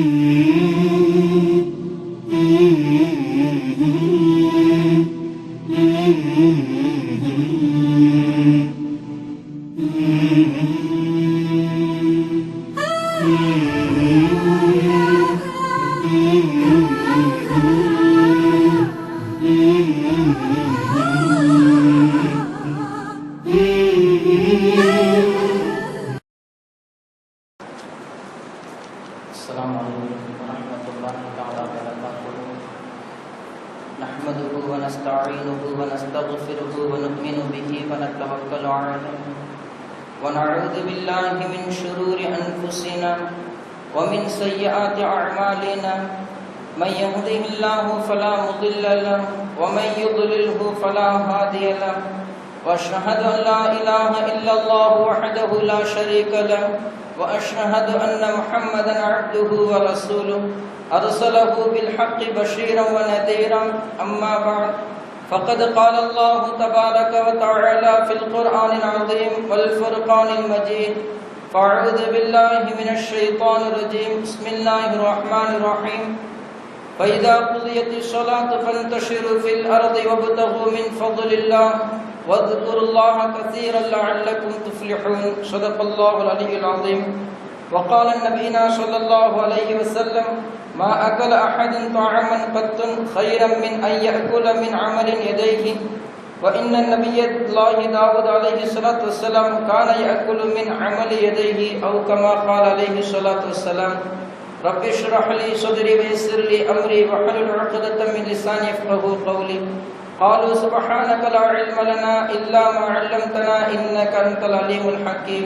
Mm-hmm. من يهده الله فلا مضل له، ومن يضلله فلا هادي له. واشهد ان لا اله الا الله وحده لا شريك له واشهد ان محمدا عبده ورسوله. ارسله بالحق بشيرا ونذيرا اما بعد، فقد قال الله تبارك وتعالى في القران العظيم والفرقان المجيد فاعوذ بالله من الشيطان الرجيم. بسم الله الرحمن الرحيم. فإذا قضيت الصلاة فانتشروا في الأرض وابتغوا من فضل الله واذكروا الله كثيرا لعلكم تفلحون. صدق الله العلي العظيم. وقال النبينا صلى الله عليه وسلم ما أكل أحد طعاما قط خيرا من أن يأكل من عمل يديه. وإن النبي الله داود عليه الصلاة والسلام كان يأكل من عمل يديه أو كما قال عليه الصلاة والسلام. رب اشرح لي صدري ويسر لي امري واحلل عقدة من لساني يفقهوا قولي قالوا سبحانك لا علم لنا الا ما علمتنا انك انت العليم الحكيم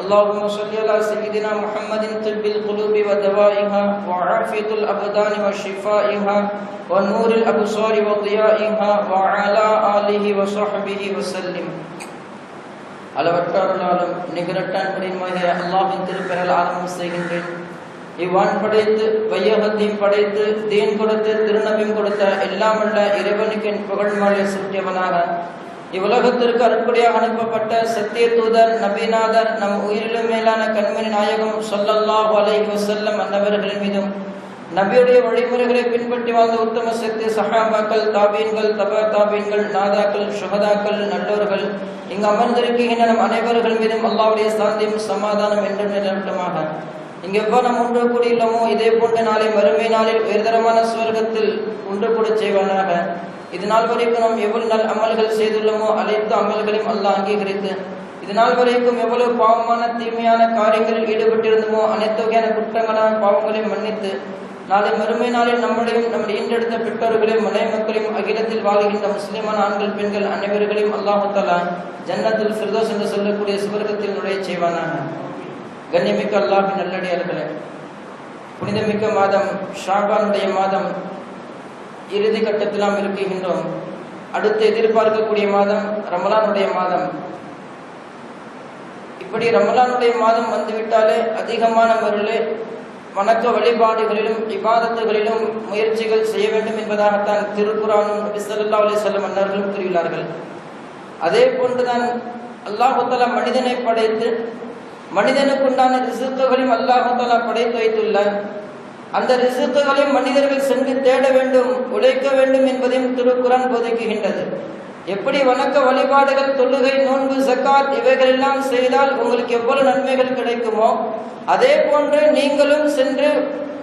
اللهم صل على سيدنا محمد طب القلوب ودوائها وعافية الأبدان وشفائها ونور الأبصار وضيائها وعلى آله وصحبه وسلم அளவற்றாருளாலும் நிகரட்டான் புரியுமாக அல்லாஹின் திருப்பெயரால் ஆரம்பம் செய்கின்றேன் இவ்வான் படைத்து வையகத்தையும் படைத்து தீன் கொடுத்து திருநபியும் கொடுத்த எல்லாம் உள்ள இறைவனுக்கு என் புகழ் மாலை சூட்டியவனாக. இவ்வுலகத்திற்கு அற்புடையாக அனுப்பப்பட்ட சத்திய தூதர் நபிநாதர் நம் உயிரிலும் மேலான கண்மணி நாயகம் சொல்லல்லா வலை வஸல்லம் அன்னவர்களின் மீதும் நபியுடைய வழிமுறைகளை பின்பற்றி வாழ்ந்த உத்தம சக்தி சஹாபாக்கள் தாபீன்கள் தபா தாபீன்கள் நாதாக்கள் சுகதாக்கள் நல்லோர்கள் இங்கு அமர்ந்திருக்கின்ற நம் அனைவர்கள் மீதும் அல்லாவுடைய சாந்தியும் சமாதானம் என்றும் நிலவட்டமாக. இங்கே நாம் ஒன்று கூடியுள்ளோமோ இதே போன்ற நாளை மறுமை நாளில் உயர்தரமான சுவர்க்கத்தில் ஒன்று கூட செய்வானாக. இதனால் வரைக்கும் நாம் எவ்வளவு நல் அமல்கள் செய்துள்ளோமோ அனைத்து அமல்களையும் அல்லாஹ் அங்கீகரித்து இது நாள் வரைக்கும் எவ்வளவு பாவமான தீமையான காரியங்களில் ஈடுபட்டிருந்தோமோ அனைத்து வகையான குற்றங்களான பாவங்களையும் மன்னித்து நாளை மறுமை நாளில் நம்மளையும் நம்முடைய ஈண்டெடுத்த பெற்றோர்களையும் மலை மக்களையும் அகிலத்தில் வாழ்கின்ற முஸ்லிமான ஆண்கள் பெண்கள் அனைவர்களையும் அல்லாஹு தாலா ஜன்னத்தில் ஃபிர்தோஸ் என்று சொல்லக்கூடிய சுவர்க்கத்தில் நுழைய செய்வானாக. கண்ணியமிக்க அல்லாஹின் நல்லடியார்களே. புனிதமிக்க மாதம் ஷாபானுடைய மாதம். இறுதி கட்டத்தில் நாம் இருக்கின்றோம். அடுத்து எதிர்பார்க்கக்கூடிய மாதம் ரமலானுடைய மாதம். இப்படி ரமலானுடைய மாதம் வந்துவிட்டாலே அதிகமான முறையிலே வணக்க வழிபாடுகளிலும் இபாதத்துகளிலும் முயற்சிகள் செய்ய வேண்டும் என்பதாகத்தான் திருக்குறானும் நபிசல்லா அலி சொல்லம் மன்னர்களும் கூறியுள்ளார்கள். அதே போன்றுதான் அல்லாஹுத்தலா மனிதனை படைத்து மனிதனுக்குண்டான ரிசுக்குகளையும் அல்லாஹாலா படைத்து வைத்துள்ளார் அந்த ரிசுக்குகளையும் மனிதர்கள் சென்று தேட வேண்டும் உழைக்க வேண்டும் என்பதையும் திருக்குறான் போதிக்குகின்றது. எப்படி வணக்க வழிபாடுகள் தொழுகை நோன்பு சக்காத் இவைகளெல்லாம் செய்தால் உங்களுக்கு எவ்வளவு நன்மைகள் கிடைக்குமோ அதே போன்று நீங்களும் சென்று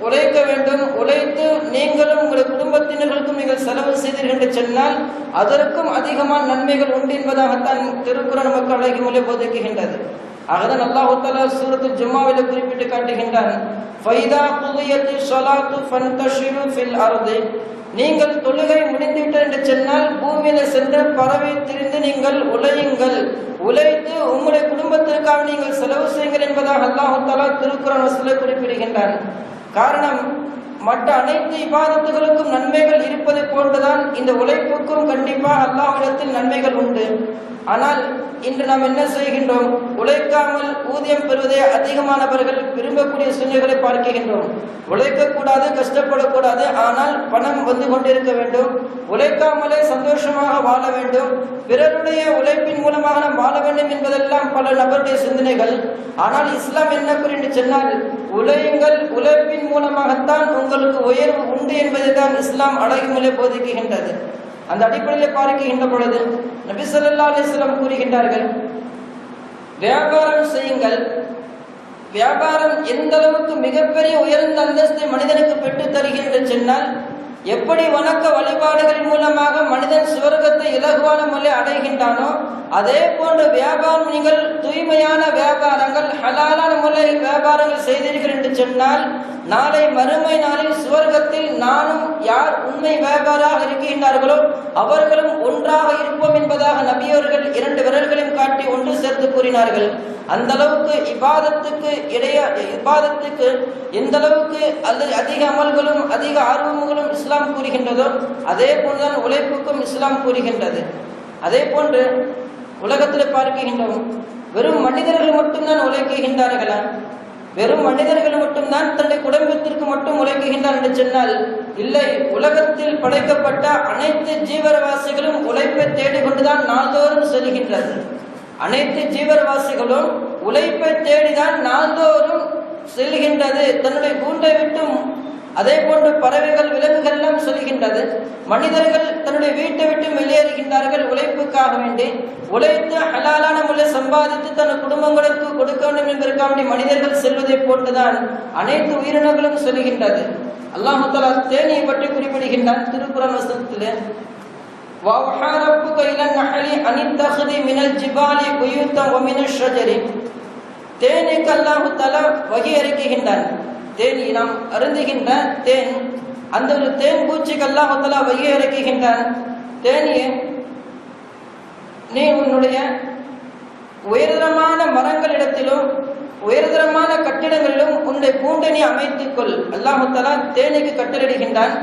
உழைக்க வேண்டும். உழைத்து நீங்களும் உங்கள் குடும்பத்தினர்களுக்கும் நீங்கள் செலவு செய்தீர்கள் என்று சொன்னால் அதற்கும் அதிகமான நன்மைகள் உண்டு என்பதாகத்தான் திருக்குறள் நமக்கு அழகி மொழி போதிக்குகின்றது. ஆகதான் அல்லாஹு சூரத்தில் சூரத்துல் ஜும்மாவில் குறிப்பிட்டு காட்டுகின்றான் ஃபைதா குதியத்து ஸலாத்து ஃபன்தஷிரு ஃபில் அர்தி. நீங்கள் தொழுகை முடிந்துவிட்டது என்று சொன்னால் பூமியில சென்று பறவை திரிந்து நீங்கள் உழையுங்கள். உழைத்து உங்களுடைய குடும்பத்திற்காக நீங்கள் செலவு செய்யுங்கள் என்பதாக அல்லாஹு தஆலா திருக்குறள் குறிப்பிடுகின்றான். காரணம் மற்ற அனைத்து இபாதத்துகளுக்கும் நன்மைகள் இருப்பதை போன்றுதான் இந்த உழைப்புக்கும் கண்டிப்பாக அல்லாஹ்விடத்தில் நன்மைகள் உண்டு. ஆனால் இன்று நாம் என்ன செய்கின்றோம்? உழைக்காமல் ஊதியம் பெறுவதை அதிகமானவர்கள் விரும்பக்கூடிய சூழ்நிலைகளை பார்க்கின்றோம். உழைக்கக்கூடாது கஷ்டப்படக்கூடாது ஆனால் பணம் வந்து கொண்டிருக்க வேண்டும். உழைக்காமலே சந்தோஷமாக வாழ வேண்டும். பிறருடைய உழைப்பின் மூலமாக நாம் வாழ வேண்டும் என்பதெல்லாம் பல நபருடைய சிந்தனைகள். ஆனால் இஸ்லாம் என்ன குறிந்து சொன்னால் உழையுங்கள் உழைப்பின் மூலமாகத்தான் உங்களுக்கு உயர்வு உண்டு என்பதை தான் இஸ்லாம் அழகுமுறை போதிக்குகின்றது. அந்த அடிப்படையில் பார்க்கின்ற பொழுது. நபி சொல்லா அலைஹி கூறுகின்றார்கள் வியாபாரம் செய்யுங்கள். வியாபாரம் எந்த அளவுக்கு மிகப்பெரிய உயர்ந்த அந்தஸ்தை மனிதனுக்கு பெற்று தருகிறது சொன்னால் எப்படி வணக்க வழிபாடுகளின் மூலமாக மனிதன் சுவர்க்கத்தை இலகுவான முறை அடைகின்றானோ அதே போன்று வியாபாரம் நீங்கள் தூய்மையான வியாபாரங்கள் ஹலாலான முறையில் வியாபாரங்கள் செய்தீர்கள் என்று சொன்னால் நாளை மறுமை நாளில் சுவர்க்கத்தில் நானும் யார் உண்மை வியாபாராக இருக்கின்றார்களோ அவர்களும் ஒன்றாக இருப்போம் என்பதாக நபியவர்கள் இரண்டு விரல்களையும் காட்டி ஒன்று சேர்த்து கூறினார்கள். அந்த அளவுக்கு இபாதத்துக்கு இடைய இபாதத்துக்கு எந்த அளவுக்கு அல்லது அதிக அமல்களும் அதிக ஆர்வங்களும் இஸ்லாம் கூறுகின்றதோ அதே போன்றுதான் உழைப்புக்கும் இஸ்லாம் கூறுகின்றது. அதே போன்று உலகத்தில் பார்க்கின்றோம் வெறும் மனிதர்கள் மட்டும்தான் உழைக்குகின்றார்களா வெறும் மனிதர்கள் மட்டும்தான் தன்னுடைய குடும்பத்திற்கு மட்டும் உழைக்குகின்றார் என்று சொன்னால் இல்லை உலகத்தில் படைக்கப்பட்ட அனைத்து ஜீவரவாசிகளும் உழைப்பை தேடிக்கொண்டுதான் நாள்தோறும் செல்கின்றது அனைத்து ஜீவரவாசிகளும் உழைப்பை தேடிதான் நாள்தோறும் செல்கின்றது. தன்னுடைய கூண்டை விட்டும் அதே போன்று பறவைகள் விலங்குகள் எல்லாம் செல்கின்றது மனிதர்கள் தன்னுடைய வீட்டை விட்டு வெளியேறுகின்றார்கள் உழைப்புக்காக வேண்டி உழைத்து ஹலாலான முறையில் சம்பாதித்து தன் குடும்பங்களுக்கு கொடுக்க வேண்டும் என்பதற்காக வேண்டி மனிதர்கள் செல்வதை போட்டுதான் அனைத்து உயிரினங்களும் செல்கின்றது அல்லாஹு தலா தேனியை பற்றி குறிப்பிடுகின்றான் திருக்குறள் வசனத்திலே وَأَوْحَى رَبُّكَ إِلَى النَّحْلِ أَنِ اتَّخِذِي مِنَ الْجِبَالِ بُيُوتًا وَمِنَ الشَّجَرِ தேனுக்கு அல்லாஹு தலா வகி அறிக்குகின்றான் தேன் நாம் அருந்துகின்ற தேன். அந்த ஒரு தேன் பூச்சிகள்லாம் அல்லாஹு வைய இறக்குகின்றான் தேனியே நீ உன்னுடைய உயர்தரமான மரங்களிடத்திலும் உயர்தரமான கட்டிடங்களிலும் உன்னுடைய கூண்டை நீ அமைத்துக் கொள். அல்லாஹு கட்டளிடுகின்றான்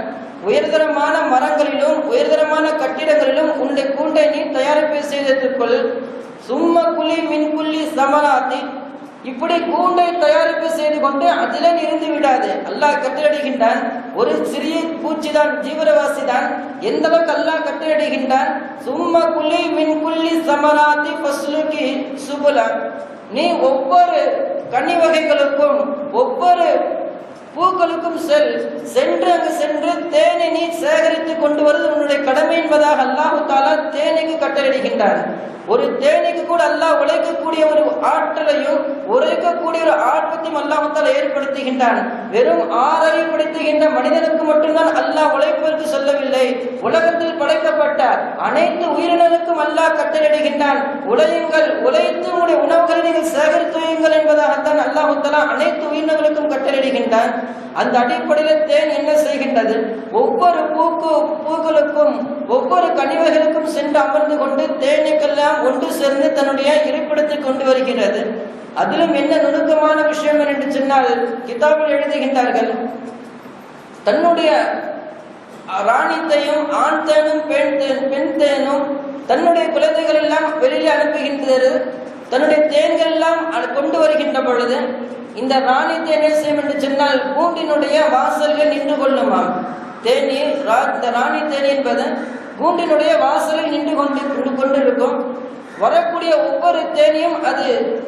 உயர்தரமான மரங்களிலும் உயர்தரமான கட்டிடங்களிலும் உன்னுடைய கூண்டை நீ தயாரிப்பு செய்திருத்துக்கொள் சும்ம குழி மின்குள்ளி சமராத்தி இப்படி கூண்டை தயாரிப்பு செய்து கொண்டு அதிலே இருந்து விடாது. அல்லாஹ் கட்டளையிடுகின்றான் ஒரு சிறிய பூச்சி தான் ஜீவரவாசி தான் எந்த அளவுக்கு அல்லாஹ் கட்டளையிடுகின்றான்? குள்ளி மின் குள்ளி சமராத்தி பஸ்லுக்கி சுபுலா. நீ ஒவ்வொரு கனி வகைகளுக்கும் ஒவ்வொரு பூக்களுக்கும் செல் சென்று அங்கு சென்று தேனை நீ சேகரித்து கொண்டு வருவது உன்னுடைய கடமை என்பதாக அல்லாஹு தாலா தேனைக்கு கட்டளையிடுகின்றான். ஒரு தேனிக்கு கூட அல்லாஹ் உழைக்கக்கூடிய ஒரு ஆற்றலையும் உழைக்கக்கூடிய ஒரு ஆர்வத்தையும் அல்லாஹு ஏற்படுத்துகின்றான். வெறும் ஆறையும் படுத்துகின்ற மனிதனுக்கு மட்டும்தான் அல்லாஹ் உழைப்பதற்கு சொல்லவில்லை. உலகத்தில் படைக்கப்பட்ட அனைத்து உயிரினருக்கும் அல்லாஹ் கட்டளையிடுகின்றான். உழையுங்கள் உழைத்து உங்களுடைய உணவுகளை நீங்கள் சேகரித்து வையுங்கள் என்பதாகத்தான் அல்லாஹு அனைத்து உயிரினங்களுக்கும் கட்டளையிடுகின்றான். அந்த அடிப்படையில் தேன் என்ன செய்கின்றது? ஒவ்வொரு பூக்கு பூக்களுக்கும் ஒவ்வொரு கனிவர்களுக்கும் சென்று அமர்ந்து கொண்டு தேனுக்கெல்லாம் ஒன்று சேர்ந்து தன்னுடைய இருப்பிடத்தை கொண்டு வருகிறது. அதிலும் என்ன நுணுக்கமான விஷயம் என்று சொன்னால் கிதாபில் எழுதுகின்றார்கள் தன்னுடைய ராணித்தையும் ஆண் தேனும் பெண் தேன் பெண் தேனும் தன்னுடைய குழந்தைகள் எல்லாம் வெளியில் அனுப்புகின்றது தன்னுடைய தேன்கள் எல்லாம் அது கொண்டு வருகின்ற பொழுது இந்த ராணி தேன் என்ன செய்யும் என்று சொன்னால் கூண்டினுடைய வாசல்கள் நின்று கொள்ளுமாம். தேநீர் ரா- இந்த ராணி தேனி என்பது கூண்டினுடைய வாசலில் நின்று கொண்டு கொண்டிருக்கும். வரக்கூடிய ஒவ்வொரு தேனையும் அது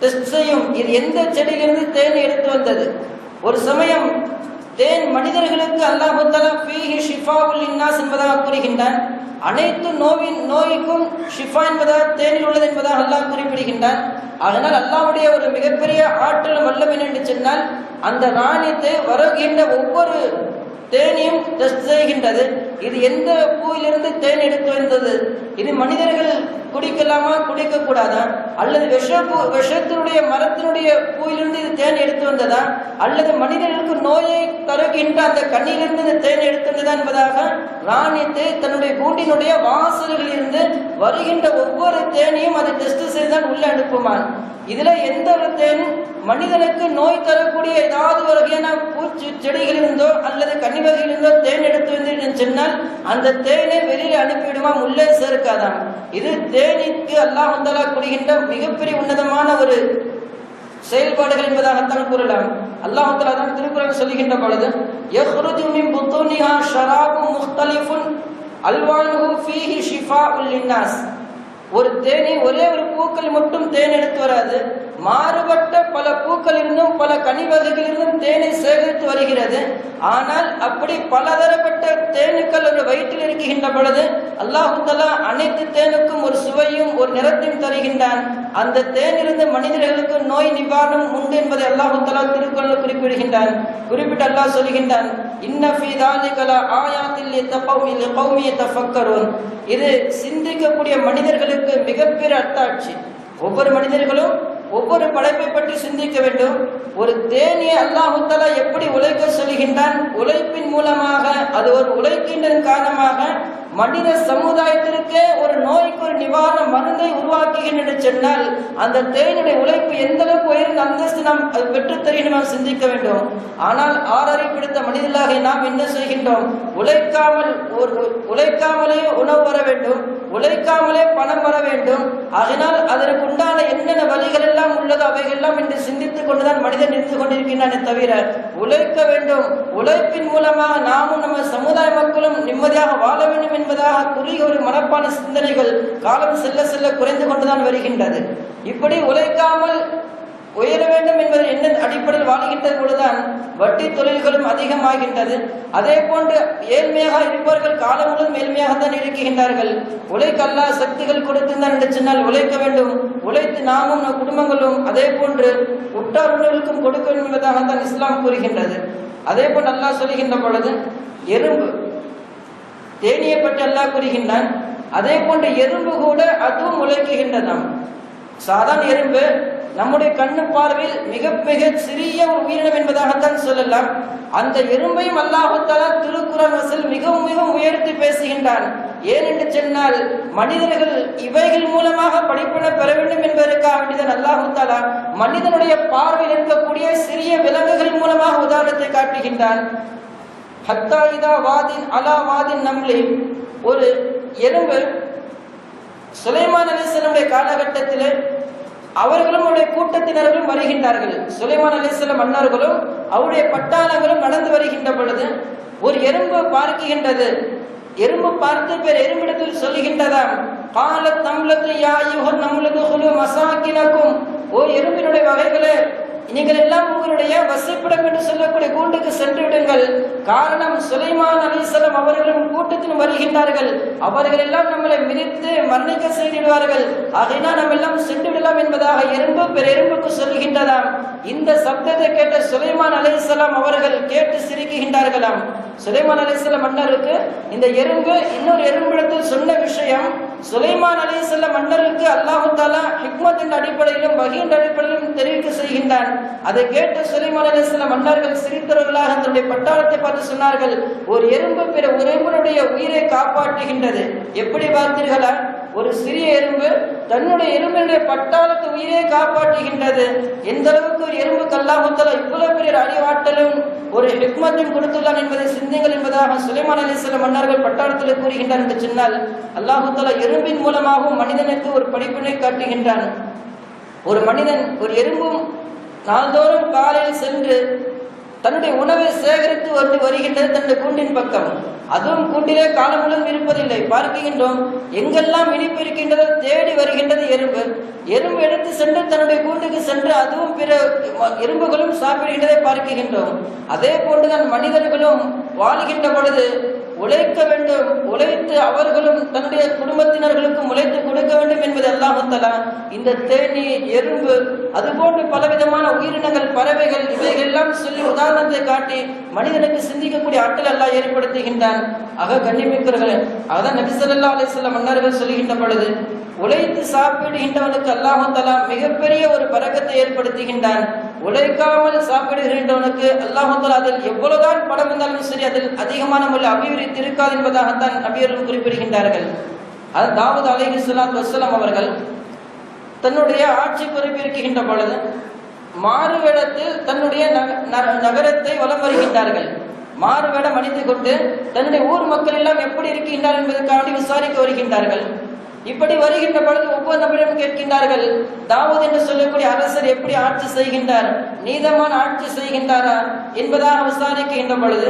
டெஸ்ட் செய்யும். இது எந்த செடியிலிருந்து தேன் எடுத்து வந்தது? ஒரு சமயம் தேன் மனிதர்களுக்கு அல்லாஹு ஃபீஹி ஷிஃபாவுல் இன்னாஸ் என்பதாக கூறுகின்றான். அனைத்து நோவின் நோய்க்கும் ஷிஃபா என்பதாக தேனில் உள்ளது என்பதாக அல்லாஹ் குறிப்பிடுகின்றான். அதனால் அல்லாவுடைய ஒரு மிகப்பெரிய ஆற்றல் வல்லவன் என்று சொன்னால் அந்த ராணித்தை வருகின்ற ஒவ்வொரு தேனையும் செய்கின்றது. இது எந்த பூவிலிருந்து தேன் எடுத்து வந்தது? இது மனிதர்கள் குடிக்கலாமா குடிக்க கூடாதா அல்லது விஷ பூ விஷத்தினுடைய மரத்தினுடைய பூவிலிருந்து இது தேன் எடுத்து வந்ததா? அல்லது மனிதர்களுக்கு நோயை தருகின்ற அந்த கண்ணிலிருந்து இந்த தேன் எடுத்து வந்ததா என்பதாக ராணித்து தன்னுடைய கூண்டினுடைய வாசல்களில் இருந்து வருகின்ற ஒவ்வொரு தேனையும் அதை டெஸ்ட் செய்துதான் உள்ள அனுப்புமான். இதுல எந்த ஒரு மனிதனுக்கு நோய் தரக்கூடிய ஏதாவது ஒரு வகையான பூச்சி செடிகளிலிருந்தோ அல்லது கன்னிவகையிலிருந்தோ தேன் எடுத்து வந்து சொன்னால் அந்த தேனை வெளியில அனுப்பிவிடுமா? உள்ளே சேர்க்காதாம். இது தேனிக்கு அல்லாஹ் தஆலா கூறுகின்ற மிகப்பெரிய உன்னதமான ஒரு செயல்பாடுகள் என்பதாகத்தான் கூறலாம். அல்லாஹ் தஆலா தான் திருக்குறள் சொல்லுகின்ற பொழுது யஹ்ருஜு மின் புத்தூனிஹா ஷராபும் முக்தலிஃபுன் அல்வானுஹு ஃபீஹி ஷிஃபாஉல் லின்னாஸ் ஒரு தேனி ஒரே ஒரு பூக்கள் மட்டும் தேன் எடுத்து வராது. மாறுபட்ட பல பூக்களிலிருந்தும் பல கனி தேனை சேகரித்து வருகிறது. ஆனால் அப்படி பலதரப்பட்ட தேனுக்கள் ஒரு வயிற்றில் இருக்கின்ற பொழுது அல்லாஹுத்தலா அனைத்து தேனுக்கும் ஒரு சுவையும் ஒரு நிறத்தையும் தருகின்றான். அந்த தேனிலிருந்து மனிதர்களுக்கு நோய் நிவாரணம் உண்டு என்பதை அல்லாஹுத்தலா திருக்குறளில் குறிப்பிடுகின்றான். குறிப்பிட்டு அல்லாஹ் சொல்கின்றான் இன்ன ஃபீ தாலிகல ஆயாத்தில் லித்தகௌமி லிகௌமி தஃபக்கரூன் இது சிந்திக்கக்கூடிய மனிதர்களுக்கு மிகப்பெரிய அத்தாட்சி. ஒவ்வொரு மனிதர்களும் ஒவ்வொரு படைப்பை பற்றி சிந்திக்க வேண்டும். ஒரு தேனியை அல்லாஹுத்தலா எப்படி உழைக்க சொல்கின்றான்? உழைப்பின் மூலமாக அது ஒரு உழைக்கின்ற காரணமாக மனித சமுதாயத்திற்கு ஒரு நோய்க்கு ஒரு நிவாரண மருந்தை உருவாக்குகின்றன என்று சொன்னால் அந்த தேனுடைய உழைப்பு எந்த அளவுக்கு உயர்ந்த அந்தஸ்து நாம் அது பெற்று தருகின்ற நாம் சிந்திக்க வேண்டும். ஆனால் ஆறரை பிடித்த மனிதர்களாக நாம் என்ன செய்கின்றோம் உழைக்காமல் ஒரு உழைக்காமலே உணவு வர வேண்டும். உழைக்காமலே பணம் வர வேண்டும். அதனால் அதற்கு உண்டான என்னென்ன வழிகள் எல்லாம் உள்ளதோ அவைகள்லாம் என்று சிந்தித்துக் கொண்டுதான் மனிதன் இருந்து கொண்டிருக்கின்றானே தவிர உழைக்க வேண்டும். உழைப்பின் மூலமாக நாமும் நம்ம சமுதாய மக்களும் நிம்மதியாக வாழ வேண்டும் என்பதாக குறுகிய ஒரு மனப்பான சிந்தனைகள் காலம் செல்ல செல்ல குறைந்து கொண்டுதான் வருகின்றது. இப்படி உழைக்காமல் உயர வேண்டும் என்பது என்ன அடிப்படையில் வாழ்கின்ற பொழுதுதான் வட்டி தொழில்களும் அதிகமாகின்றது. அதே போன்று ஏழ்மையாக இருப்பவர்கள் காலம் முழுவதும் ஏழ்மையாகத்தான் இருக்கின்றார்கள். உழைக்கல்லா சக்திகள் கொடுத்துதான் என்று சொன்னால் உழைக்க வேண்டும். உழைத்து நாமும் நம் குடும்பங்களும் அதே போன்று உற்றார் உணவுக்கும் கொடுக்க வேண்டும் என்பதாகத்தான் இஸ்லாம் கூறுகின்றது. அதே போன்று அல்லாஹ் சொல்கின்ற பொழுது எறும்பு தேனியை பற்றி அல்லாஹ் கூறுகின்றான் அதே போன்ற எறும்பு கூட அதுவும் உழைக்குகின்றதாம் சாதாரண எறும்பு நம்முடைய கண்ணு பார்வையில் மிக மிக சிறிய ஒரு உயிரினம் என்பதாகத்தான் சொல்லலாம். அந்த எறும்பையும் அல்லாஹாலா திருக்குறள் வசல் மிகவும் மிகவும் உயர்த்தி பேசுகின்றான். ஏன் என்று சொன்னால் மனிதர்கள் இவைகள் மூலமாக படிப்பினை பெற வேண்டும் என்பதற்காக வேண்டியதன் அல்லாஹாலா மனிதனுடைய பார்வையில் இருக்கக்கூடிய சிறிய விலங்குகள் மூலமாக உதாரணத்தை காட்டுகின்றான். ஹத்தா இதா வாதின் அலா வாதின் நம்லி. ஒரு எறும்பு சுலைமான் அலிஸ்லமுடைய காலகட்டத்தில் அவர்களும் அவருடைய கூட்டத்தினர்களும் வருகின்றார்கள். சுலைமான் அலிஸ்லம் மன்னர்களும் அவருடைய பட்டாளங்களும் நடந்து வருகின்ற பொழுது ஒரு எறும்பு பார்க்கின்றது. எறும்பு பார்த்து பேர் எறும்பிடத்தில் சொல்லுகின்றதாம் கால தம்லத்து யா யுகர் நம்மளது குழு மசாக்கினக்கும் ஓ எறும்பினுடைய வகைகளே நீங்கள் எல்லாம் உங்களுடைய வசிப்பிடம் என்று சொல்லக்கூடிய கூண்டுக்கு சென்று விடுங்கள். காரணம் சுலைமான் அலிசலம் அவர்களும் கூட்டத்தில் வருகின்றார்கள். அவர்கள் எல்லாம் நம்மளை மிதித்து மரணிக்க செய்திடுவார்கள். ஆகையினால் நம்ம எல்லாம் சென்று விடலாம் என்பதாக எறும்பு பெரு எறும்புக்கு சொல்லுகின்றதாம் இந்த சப்தத்தை கேட்ட சுலைமான் அலிசலாம் அவர்கள் கேட்டு சிரிக்குகின்றார்களாம் சுலைமான் அலிசலம் மன்னருக்கு இந்த எறும்பு இன்னொரு எறும்பிடத்தில் சொன்ன விஷயம் சுலைமான் அலிசல்லம் மன்னருக்கு அல்லாஹு தாலா ஹிக்மத்தின் அடிப்படையிலும் வகையின் அடிப்படையிலும் தெரிவிக்க செய்கின்றான். அதை கேட்ட சுலைமான் அலிசல்லம் மன்னர்கள் சிரித்தவர்களாக தன்னுடைய பட்டாளத்தை பார்த்து சொன்னார்கள் ஒரு எறும்பு பிற உறவினுடைய உயிரை காப்பாற்றுகின்றது. எப்படி பார்த்தீர்களா? ஒரு சிறிய எறும்பு தன்னுடைய எறும்பினுடைய பட்டாளத்து உயிரை காப்பாற்றுகின்றது. எந்த அளவுக்கு ஒரு எறும்புக்கு அல்லாஹுத்தலா இவ்வளவு பெரிய அடி ஒரு ஹிக்மத்தையும் கொடுத்துள்ளான் என்பதை சிந்திங்கள் என்பதாக சுலைமான் சில மன்னர்கள் பட்டாளத்தில் கூறுகின்றார் என்று சொன்னால் அல்லாஹுத்தலா எறும்பின் மூலமாகவும் மனிதனுக்கு ஒரு படிப்பினை காட்டுகின்றான். ஒரு மனிதன் ஒரு எறும்பும் நாள்தோறும் காலையில் சென்று தன்னுடைய உணவை சேகரித்து வந்து வருகின்றது தன்னுடைய கூண்டின் பக்கம். அதுவும் கூட்டிலே காலம் இருப்பதில்லை. பார்க்கின்றோம் எங்கெல்லாம் இனிப்பு இருக்கின்றதோ தேடி வருகின்றது எறும்பு. எறும்பு எடுத்து சென்று தன்னுடைய கூண்டுக்கு சென்று அதுவும் பிற எறும்புகளும் சாப்பிடுகின்றதை பார்க்கின்றோம். அதே போன்றுதான் மனிதர்களும் வாழ்கின்ற பொழுது உழைக்க வேண்டும். உழைத்து அவர்களும் தன்னுடைய குடும்பத்தினர்களுக்கும் உழைத்து கொடுக்க வேண்டும் என்பது அல்லாஹத்தலா இந்த தேனி எறும்பு அதுபோன்று பலவிதமான உயிரினங்கள் பறவைகள் இவைகள் எல்லாம் சொல்லி உதாரணத்தை காட்டி மனிதனுக்கு சிந்திக்கக்கூடிய ஆற்றல் எல்லாம் ஏற்படுத்துகின்றான். ஆக கண்ணிமிக்கிறர்களே அதான் நபிசல்லா அலிஸ்லாம் மன்னர்கள் சொல்லுகின்ற பொழுது உழைத்து சாப்பிடுகின்றவனுக்கு அல்லாஹாலா மிகப்பெரிய ஒரு பறக்கத்தை ஏற்படுத்துகின்றான். உழைக்காமல் சாப்பிடுகின்றவனுக்கு அல்லாஹாலா அதில் எவ்வளவுதான் படம் வந்தாலும் சரி அதில் அதிகமான முறையில் அபிவிருத்தி இருக்காது என்பதாகத்தான் நபியர்கள் குறிப்பிடுகின்றார்கள். அது தாவூத் அலைஹி ஸலாத்து வசலாம் அவர்கள் தன்னுடைய ஆட்சி பொறுப்பேற்கின்ற பொழுது மாறுவேடத்தில் தன்னுடைய நக- நகரத்தை வலம் வருகின்றார்கள். மாறுவேடம் அணிந்து கொண்டு தன்னுடைய ஊர் மக்கள் எல்லாம் எப்படி இருக்கின்றார் என்பதற்காக விசாரிக்க வருகின்றார்கள். இப்படி வருகின்ற பொழுது ஒவ்வொரு நபரிடம் கேட்கின்றார்கள் தாவூத் என்று சொல்லக்கூடிய அரசர் எப்படி ஆட்சி செய்கின்றார்? நீதமான ஆட்சி செய்கின்றாரா? என்பதாக விசாரிக்கின்ற பொழுது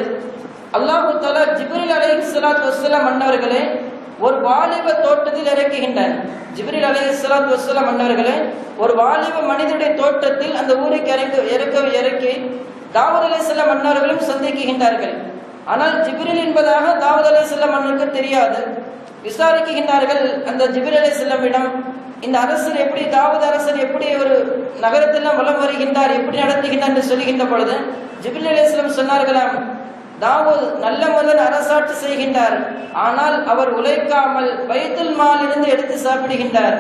அல்லாஹு தலா ஜிப்ரில் அலை சலாத் வஸ்ஸலாம் மன்னவர்களே ஒரு வாலிப தோட்டத்தில் இறக்குகின்றார். ஜிப்ரில் அலை சலாத் வஸ்ஸலாம் மன்னவர்களே ஒரு வாலிப மனிதனுடைய தோட்டத்தில் அந்த ஊருக்கு இறக்க இறக்க இறக்கி தாவூத் அலைஹிஸ்ஸலாம் மன்னவர்களும் சந்திக்குகின்றார்கள் ஆனால் ஜிப்ரில் என்பதாக தாவூத் அலைஹிஸ்ஸலாம் மன்னருக்கு தெரியாது. விசாரிக்கின்றார்கள் அந்த ஜிப்ரில் அலைஹிஸ்ஸலாமிடம் இந்த அரசர் எப்படி தாவூத் அரசர் எப்படி ஒரு நகரத்தெல்லாம் வலம் வருகின்றார் எப்படி நடத்துகின்றார் என்று சொல்லுகின்ற பொழுது ஜிப்ரில் அலைஹிஸ்ஸலாம் சொன்னார்களாம் தாவூத் நல்ல முதல் அரசாட்சி செய்கின்றார். ஆனால் அவர் உழைக்காமல் பைத்துல் மாலிருந்து எடுத்து சாப்பிடுகின்றார்.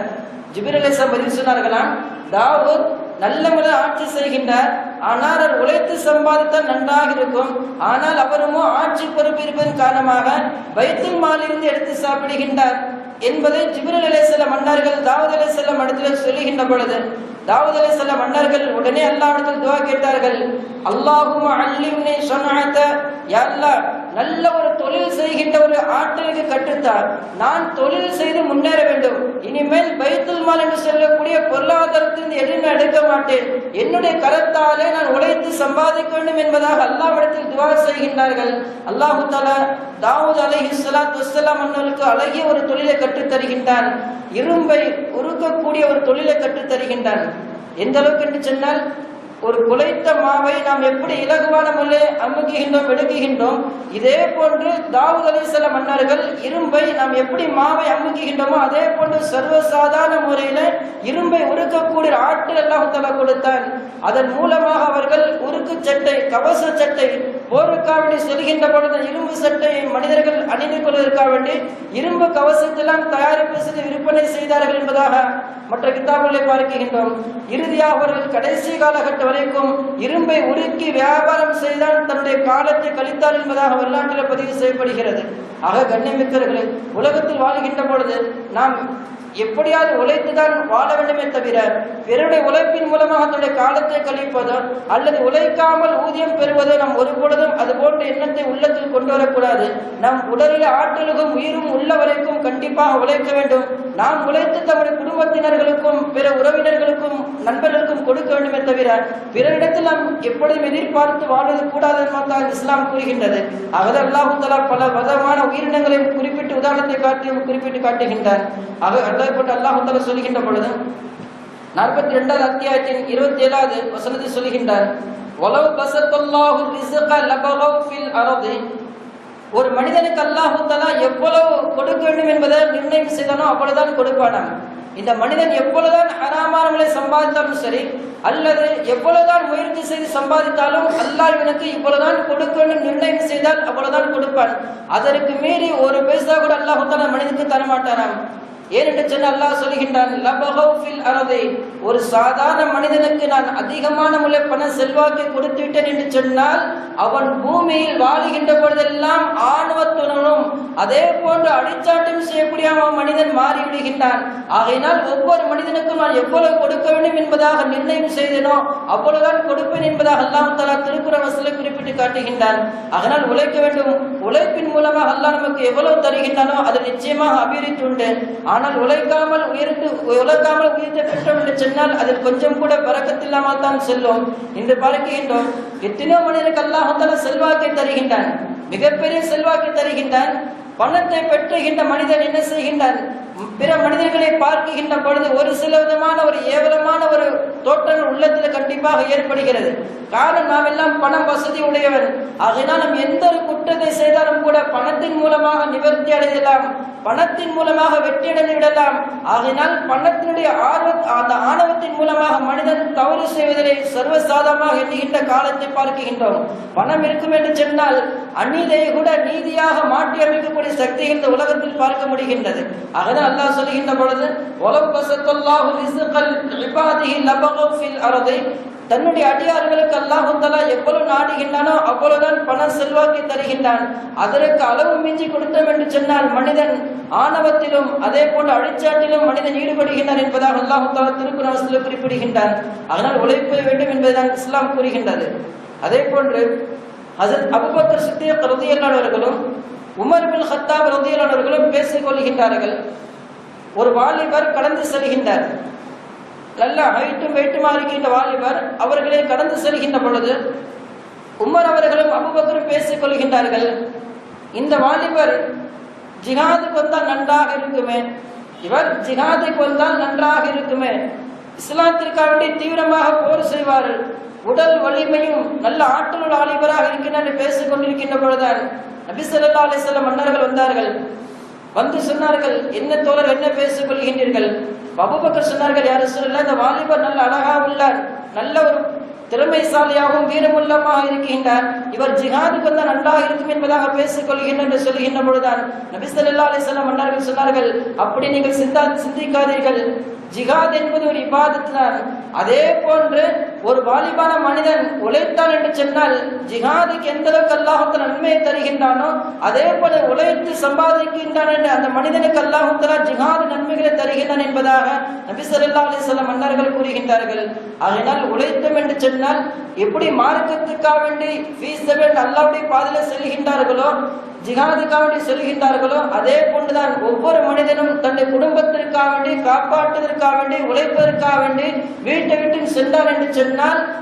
ஜிபிர் அலிசா பதில் சொன்னார்களாம் தாவூத் நல்ல ஆட்சி செய்கின்றார். ஆனால் அவர் உழைத்து சம்பாதித்தால் நன்றாக இருக்கும் ஆனால் அவருமோ ஆட்சி பொறுப்பிருப்பதன் காரணமாக பைத்துல் மாலிருந்து எடுத்து சாப்பிடுகின்றார் என்பதை ஜிபிரல் செல்ல மன்னர்கள் தாவூத் செல்ல மடத்தில் சொல்லுகின்ற பொழுது தாவூத் செல்ல மன்னர்கள் உடனே அல்லாவிடத்தில் துவா கேட்டார்கள். அல்லாஹும்ம அல்லிம்னி ஸனஅத யல்லா நல்ல ஒரு தொழில் செய்கின்ற ஒரு ஆற்றலுக்கு கற்றுத்தார். நான் தொழில் செய்து முன்னேற வேண்டும். இனிமேல் பைத்துல் மால் என்று சொல்லக்கூடிய பொருளாதாரத்திலிருந்து எதுவுமே எடுக்க மாட்டேன். என்னுடைய கரத்தாலே நான் உழைத்து சம்பாதிக்க வேண்டும் என்பதாக அல்லாவிடத்தில் துவா செய்கின்றார்கள். அல்லாஹு தாலா தாவூத் அலை ஸலாத்து வஸ்ஸலாம் அண்ணனுக்கு அழகிய ஒரு தொழிலை கற்றுத் தருகின்றான். இரும்பை உருக்கக்கூடிய ஒரு தொழிலை கற்றுத் தருகின்றான். எந்த அளவுக்கு என்று சொன்னால் ஒரு குலைத்த மாவை நாம் எப்படி இலகுவான முறையில் அமுக்குகின்றோம் எடுக்குகின்றோம் இதே போன்று தாவூத் அலிசல மன்னர்கள் இரும்பை நாம் எப்படி மாவை அமுக்குகின்றோமோ அதே போன்று சர்வசாதாரண முறையில இரும்பை உருக்கக்கூடிய ஆற்றல் எல்லாம் கொடுத்தான். அதன் மூலமாக அவர்கள் உருக்கு சட்டை கவச சட்டை போருக்காக வேண்டி செல்கின்ற பொழுது இரும்பு சட்டை மனிதர்கள் அணிந்து கொள்வதற்காக வேண்டி இரும்பு கவசத்தெல்லாம் தயாரிப்பு செய்து விற்பனை செய்தார்கள் என்பதாக மற்ற கித்தாபுகளை பார்க்கின்றோம். இறுதியாக அவர்கள் கடைசி காலகட்டம் வரைக்கும் இரும்பை உருக்கி வியாபாரம் செய்தால் தன்னுடைய காலத்தை கழித்தார் என்பதாக வரலாற்றில் பதிவு செய்யப்படுகிறது. ஆக கண்ணியமிக்கவர்களே உலகத்தில் வாழ்கின்ற பொழுது நாம் எப்படியாவது உழைத்துதான் வாழ வேண்டுமே தவிர பிறருடைய உழைப்பின் மூலமாக தன்னுடைய காலத்தை கழிப்பதோ அல்லது உழைக்காமல் ஊதியம் பெறுவதோ நாம் ஒரு பொழுதும் அது போன்ற எண்ணத்தை உள்ளத்தில் கொண்டு வரக்கூடாது. நம் உடலில் ஆற்றலுக்கும் உயிரும் உள்ள வரைக்கும் கண்டிப்பாக உழைக்க வேண்டும். நாம் உழைத்து தம்முடைய குடும்பத்தினர்களுக்கும் பிற உறவினர்களுக்கும் நண்பர்களுக்கும் கொடுக்க வேண்டுமே தவிர பிறரிடத்தில் நாம் எப்பொழுதும் எதிர்பார்த்து வாழ்வது கூடாது என்பதால் இஸ்லாம் கூறுகின்றது. ஆகவே தலா பல விதமான உயிரினங்களையும் குறிப்பிட்டு உதாரணத்தை காட்டியும் குறிப்பிட்டு காட்டுகின்றார். ஆக அல்லாஹ் அல்லாஹு சொல்லுகின்ற சொல்கின்ற பொழுது நாற்பத்தி ரெண்டாவது அத்தியாயத்தின் இருபத்தி ஏழாவது வசனத்தை சொல்கின்றார் ஒலவு பசத்தல்லாஹு ரிஸ்க லபகவு ஃபில் அரதி. ஒரு மனிதனுக்கு அல்லாஹு தலா எவ்வளவு கொடுக்க வேண்டும் என்பதை நிர்ணயம் செய்தானோ அவ்வளவுதான் கொடுப்பானாங்க. இந்த மனிதன் எவ்வளவுதான் ஹராமானவளை சம்பாதித்தாலும் சரி அல்லது எவ்வளவுதான் முயற்சி செய்து சம்பாதித்தாலும் அல்லாஹ் எனக்கு இவ்வளவுதான் கொடுக்கணும் நிர்ணயம் செய்தால் அவ்வளவுதான் கொடுப்பான். அதற்கு மீறி ஒரு பைசா கூட அல்லாஹு தலா மனிதனுக்கு தரமாட்டாராம். ஏனென்று சொன்ன அல்லாஹ் சொல்கின்றான் லபஹோ ஃபில் அரதி. ஒரு சாதாரண மனிதனுக்கு நான் அதிகமான முறை பண செல்வாக்கை கொடுத்து விட்டேன் என்று சொன்னால் அவன் பூமியில் வாழுகின்ற பொழுதெல்லாம் ஆணவத்துடனும் அதே போன்று அடிச்சாட்டம் செய்யக்கூடிய அவன் மனிதன் மாறிவிடுகின்றான். ஆகையினால் ஒவ்வொரு மனிதனுக்கும் நான் எவ்வளவு கொடுக்க வேண்டும் என்பதாக நிர்ணயம் செய்தனோ அவ்வளவுதான் கொடுப்பேன் என்பதாக அல்லாஹ் தலா திருக்குற வசலை குறிப்பிட்டு காட்டுகின்றான். அதனால் உழைக்க வேண்டும் உழைப்பின் மூலமாக அல்லாஹ் நமக்கு எவ்வளவு தருகின்றானோ அது நிச்சயமாக அபிவிருத்தி உண்டு ஆனால் உழைக்காமல் உயிருக்கு உழைக்காமல் உயர்ந்த பெற்றோம் என்று சொன்னால் அதில் கொஞ்சம் கூட பறக்கத்தில்லாமல் தான் செல்லும். என்று பார்க்கின்றோம் எத்தனையோ மனிதருக்கு அல்லாஹால செல்வாக்கை தருகின்றான். மிகப்பெரிய செல்வாக்கை தருகின்றான். பணத்தை பெற்றுகின்ற மனிதன் என்ன செய்கின்றான்? பிற மனிதர்களை பார்க்கின்ற பொழுது ஒரு சில விதமான ஒரு ஏவலமான ஒரு தோற்றங்கள் உள்ளத்தில் கண்டிப்பாக ஏற்படுகிறது. காரணம் நாம் எல்லாம் பணம் வசதி உடையவர் ஆகையினால் நாம் எந்த ஒரு குற்றத்தை செய்தாலும் கூட பணத்தின் மூலமாக நிவர்த்தி அடையலாம். பணத்தின் மூலமாக வெற்றியடைந்து விடலாம். ஆகினால் பணத்தினுடைய ஆர்வ அந்த ஆணவத்தின் மூலமாக மனிதன் தவறு செய்வதிலே சர்வசாதமாக எண்ணுகின்ற காலத்தை பார்க்கின்றோம். பணம் இருக்கும் என்று சொன்னால் அநீதியை கூட நீதியாக மாற்றி அமைக்கக்கூடிய சக்தி இந்த உலகத்தில் பார்க்க முடிகின்றது. அதனால் அல்லாஹ் சொல்கின்ற பொழுது உலக பசத்தல்லாஹு ரிஸ்கல் இபாதிஹி தன்னுடைய அடியார்களுக்கு அல்லாஹு தலா எவ்வளவு நாடுகின்றானோ அவ்வளவுதான் பண செல்வாக்கி தருகின்றான். அதற்கு அளவு மிஞ்சி கொடுத்தோம் என்று சொன்னால் மனிதன் ஆணவத்திலும் அதே போன்று அழிச்சாட்டிலும் மனிதன் ஈடுபடுகின்றான் என்பதாக அல்லாஹு தலா திருக்குறவசத்தில் குறிப்பிடுகின்றான். அதனால் உழைப்ப வேண்டும் என்பதுதான் இஸ்லாம் கூறுகின்றது. அதே போன்று ஹசரத் அபுபக்கர் சித்திய ரதியல்லானவர்களும் உமர் பின் ஹத்தாப் ரதியல்லானவர்களும் பேசிக் கொள்கின்றார்கள். ஒரு வாலிபர் கடந்து செல்கின்றார். நல்ல ஹைட்டும் வெயிட்டுமா இருக்கின்ற வாலிபர் அவர்களை கடந்து செல்கின்ற பொழுது உமர் அவர்களும் அபுபக்கரும் பேசிக் கொள்கின்றார்கள் இந்த வாலிபர் ஜிஹாதுக்கு வந்தால் நன்றாக இருக்குமே? இவர் ஜிஹாதுக்கு வந்தால் நன்றாக இருக்குமே? இஸ்லாத்திற்காக தீவிரமாக போர் செய்வார். உடல் வலிமையும் நல்ல ஆற்றல் வாலிபராக இருக்கின்றார் பேசிக் கொண்டிருக்கின்ற பொழுதுதான் நபி அலிசல்ல மன்னர்கள் வந்தார்கள். வந்து சொன்னார்கள் என்ன தோழர் என்ன பேசிக் கொள்கின்றீர்கள்? அபூபக்கர் சொன்னார்கள் யார் சொல்லல இந்த வாலிபர் நல்ல அழகா உள்ளார் நல்ல ஒரு திறமைசாலியாகவும் வீரமுள்ளமாக இருக்கின்றார். இவர் ஜிஹாதுக்கு வந்தால் நன்றாக இருக்கும் என்பதாக பேசிக் என்று சொல்கின்ற பொழுதுதான் நபிசல்லா ஸல்லல்லாஹு மன்னர்கள் சொன்னார்கள் அப்படி நீங்கள் சிந்தா சிந்திக்காதீர்கள். ஜிஹாத் என்பது ஒரு இபாதத் அதே போன்று ஒரு வாலிபான மனிதன் உழைத்தான் என்று சொன்னால் ஜிஹாதுக்கு எந்த அளவுக்கு அல்லாஹுத்த நன்மையை தருகின்றானோ அதே போல உழைத்து சம்பாதிக்கின்றான் என்று அந்த மனிதனுக்கு அல்லாஹுத்தலா ஜிஹாது நன்மைகளை தருகின்றான் என்பதாக நபி சொல்லா அலி வஸல்லம் மன்னர்கள் கூறுகின்றார்கள். அதனால் உழைத்தோம் என்று சொன்னால் எப்படி மார்க்கத்துக்காக வேண்டி ஃபீஸ் அல்லாவுடைய பாதையில செல்கின்றார்களோ ஜிஹாதுக்காக வேண்டி செல்கின்றார்களோ அதே போன்றுதான் ஒவ்வொரு மனிதனும் தன்னுடைய குடும்பத்திற்காக வேண்டி காப்பாற்றுவதற்காக வேண்டி உழைப்பதற்காக வேண்டி வீட்டை விட்டு சென்றார் என்று சொன்னால்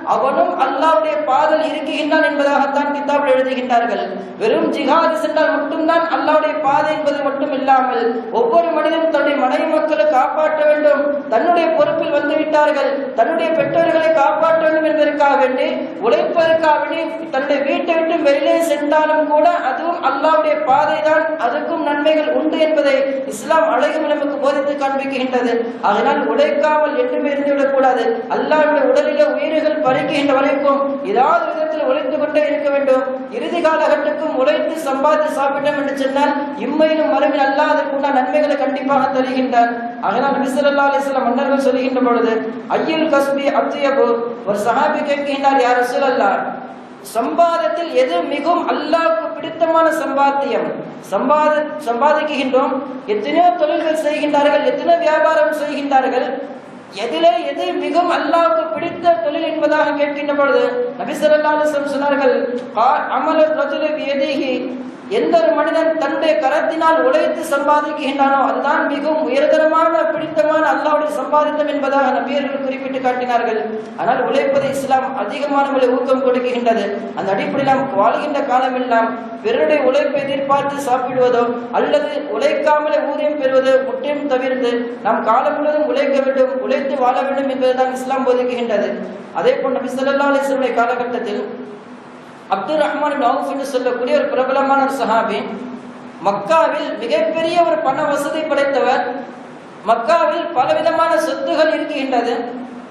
அவனும் அல்லாவுடைய பாதல் இருக்குகின்றான் என்பதாகத்தான் கிதாபில் எழுதுகின்றார்கள். வெறும் ஜிஹாது சென்றால் மட்டும்தான் அல்லாவுடைய பாதை என்பது மட்டும் இல்லாமல் ஒவ்வொரு மனிதனும் தன்னுடைய மனைவி மக்களை காப்பாற்ற வேண்டும். தன்னுடைய பொறுப்பில் வந்துவிட்டார்கள் தன்னுடைய பெற்றோர்களை காப்பாற்ற வேண்டும் என்பதற்காக வேண்டி உழைப்பதற்காக வேண்டி தன்னுடைய வீட்டை விட்டு வெளியே சென்றாலும் கூட அதுவும் அல்லாவுடைய பாதை தான் அதுக்கும் நன்மைகள் உண்டு என்பதை இஸ்லாம் அழகும் நமக்கு போதித்து காண்பிக்கின்றது. அதனால் உழைக்காமல் என்றுமே இருந்துவிடக் கூடாது அல்லாவுடைய உடலிலே உயிர்கள் பறிக்கின்ற வரைக்கும் ஏதாவது விதத்தில் உழைத்து கொண்டே இருக்க வேண்டும். இறுதி காலகட்டத்துக்கும் உழைத்து சம்பாதித்து சாப்பிட்டோம் என்று சொன்னால் இம்மையிலும் மறுமையில் அல்லாஹ் அதற்குண்டான நன்மைகளை கண்டிப்பாக தருகின்றார். அதனால் நபி ஸல்லல்லாஹு மன்னர்கள் சொல்கின்ற பொழுது ஐயல் கஸ்பி அத்தியபு. ஒரு சஹாபி கேட்கின்றார் யார் ரசூலல்லாஹ் சம்பாதத்தில் எது மிகவும் அல்லாவுக்கு பிடித்தமான சம்பாத்தியம்? சம்பாத சம்பாதிக்கின்றோம். எத்தனையோ தொழில்கள் செய்கின்றார்கள் எத்தனையோ வியாபாரம் செய்கின்றார்கள். எதிலே எது மிகவும் அல்லாவுக்கு பிடித்த தொழில் என்பதாக கேட்கின்ற பொழுது நபி சொன்னார்கள் அமல ரஜுலு எதிகி எந்த ஒரு மனிதன் தன்னுடைய கரத்தினால் உழைத்து சம்பாதிக்கின்றானோ அதுதான் மிகவும் உயர்தரமான பிடித்தமான அல்லாவுடைய சம்பாதித்தம் என்பதாக நபியர்கள் குறிப்பிட்டு காட்டினார்கள். ஆனால் உழைப்பதை இஸ்லாம் அதிகமானவர்களை ஊக்கம் கொடுக்கின்றது. அந்த அடிப்படையில் நாம் வாழ்கின்ற காலமெல்லாம் பிறருடைய உழைப்பை எதிர்பார்த்து சாப்பிடுவதோ அல்லது உழைக்காமலே ஊதியம் பெறுவதோ முற்றிலும் தவிர்த்து நாம் காலம் முழுவதும் உழைக்க வேண்டும் உழைத்து வாழ வேண்டும் என்பதுதான் இஸ்லாம் போதிக்கின்றது. அதே போல் நபி ஸல்லல்லாஹு காலகட்டத்தில் அப்துல் ரஹ்மான் அவுஃப் என்று சொல்லக்கூடிய ஒரு பிரபலமான ஒரு சஹாபி மக்காவில் மிகப்பெரிய ஒரு பண வசதி படைத்தவர். மக்காவில் பலவிதமான சொத்துகள் இருக்கின்றது.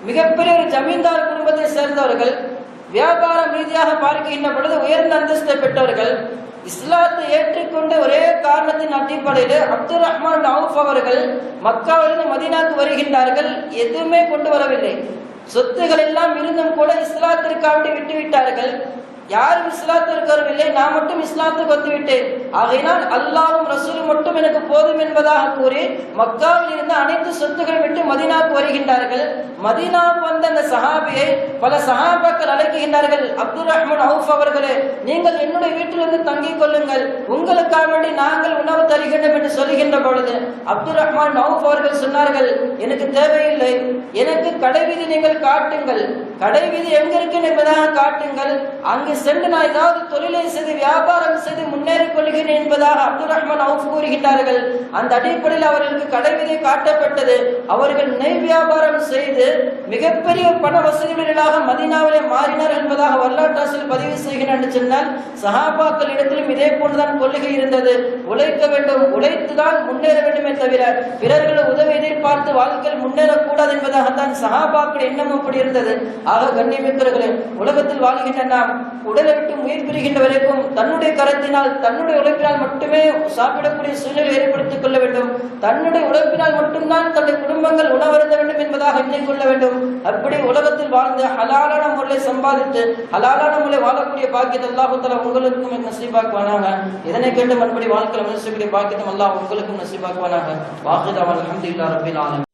மிகப்பெரிய ஒரு ஜமீன்தார் குடும்பத்தை சேர்ந்தவர்கள் வியாபாரம் ரீதியாக பார்க்கின்ற பொழுது உயர்ந்த அந்தஸ்தை பெற்றவர்கள் இஸ்லாத்தை ஏற்றுக்கொண்ட ஒரே காரணத்தின் அடிப்படையில் அப்துல் ரஹ்மான் அவுஃப் அவர்கள் மக்காவிலிருந்து மதீனாக்கு வருகின்றார்கள். எதுவுமே கொண்டு வரவில்லை. சொத்துகள் எல்லாம் இருந்தும் கூட இஸ்லாத்திற்காக விட்டுவிட்டார்கள். யாரும் இஸ்லாத்திற்கு வரவில்லை நான் மட்டும் இஸ்லாத்துக்கு வந்துவிட்டேன் ஆகையினால் அல்லாவும் ரசூலும் மட்டும் எனக்கு போதும் என்பதாக கூறி மக்காவில் இருந்து அனைத்து சொத்துக்கள் விட்டு மதீனாவுக்கு வருகின்றார்கள். மதினா வந்த அந்த சஹாபியை பல சஹாபாக்கள் அழைக்கின்றார்கள். அப்துல் ரஹ்மான் அவுஃப் அவர்களே நீங்கள் என்னுடைய வீட்டிலிருந்து தங்கிக் கொள்ளுங்கள். உங்களுக்காக வேண்டி நாங்கள் உணவு தருகின்றோம் என்று சொல்கின்ற பொழுது அப்துல் ரஹ்மான் அவுஃப் அவர்கள் சொன்னார்கள் எனக்கு தேவையில்லை. எனக்கு கடைவீதி நீங்கள் காட்டுங்கள். கடைவீதி எங்க இருக்கு என்பதாக காட்டுங்கள். அங்கு சென்று நான் ஏதாவது தொழிலை செய்து வியாபாரம் செய்து முன்னேறிக் கொள்கிறேன் என்பதாக அப்துல் ரஹ்மான் அவுஃப் கூறுகின்றார்கள் அந்த அடிப்படையில் அவர்களுக்கு கடைவிதை காட்டப்பட்டது. அவர்கள் நெய் வியாபாரம் செய்து மிகப்பெரிய பண வசதிகளாக மதினாவிலே மாறினார் என்பதாக வரலாற்றாசில் பதிவு செய்கிறான் என்று சொன்னால் சஹாபாக்கள் இடத்திலும் இதே போன்றுதான் கொள்கை இருந்தது. உழைக்க வேண்டும் உழைத்துதான் முன்னேற வேண்டுமே தவிர பிறர்கள் உதவி எதிர்பார்த்து வாழ்க்கையில் முன்னேறக்கூடாது என்பதாகத்தான் சஹாபாக்கள் எண்ணம் அப்படி இருந்தது. ஆக கண்ணியமிக்கிறர்களே உலகத்தில் வாழ்கின்ற நாம் உடலை விட்டு உயிர் பிரிகின்ற வரைக்கும் தன்னுடைய கரத்தினால் தன்னுடைய உழைப்பினால் மட்டுமே சாப்பிடக்கூடிய சூழ்நிலை ஏற்படுத்திக் கொள்ள வேண்டும். தன்னுடைய உழைப்பினால் மட்டும்தான் தன்னுடைய குடும்பங்கள் உணவருந்த வேண்டும் என்பதாக எண்ணிக்கொள்ள வேண்டும். வாழ்ந்து ஹலாலான முறையில் சம்பாதித்து ஹலாலான முறையில் வாழக்கூடிய பாக்கியத்தை அல்லாஹுத்தலா உங்களுக்கும் நசீபாக்குவானாங்க இதனை கேட்டு மறுபடி வாழ்க்கையில் மனுஷக்கூடிய பாக்கியத்தை அல்லாஹ் உங்களுக்கும் நசீபாக்குவானாங்க வாக்குதாவன் அலமதுல்லா ரபில் ஆலம்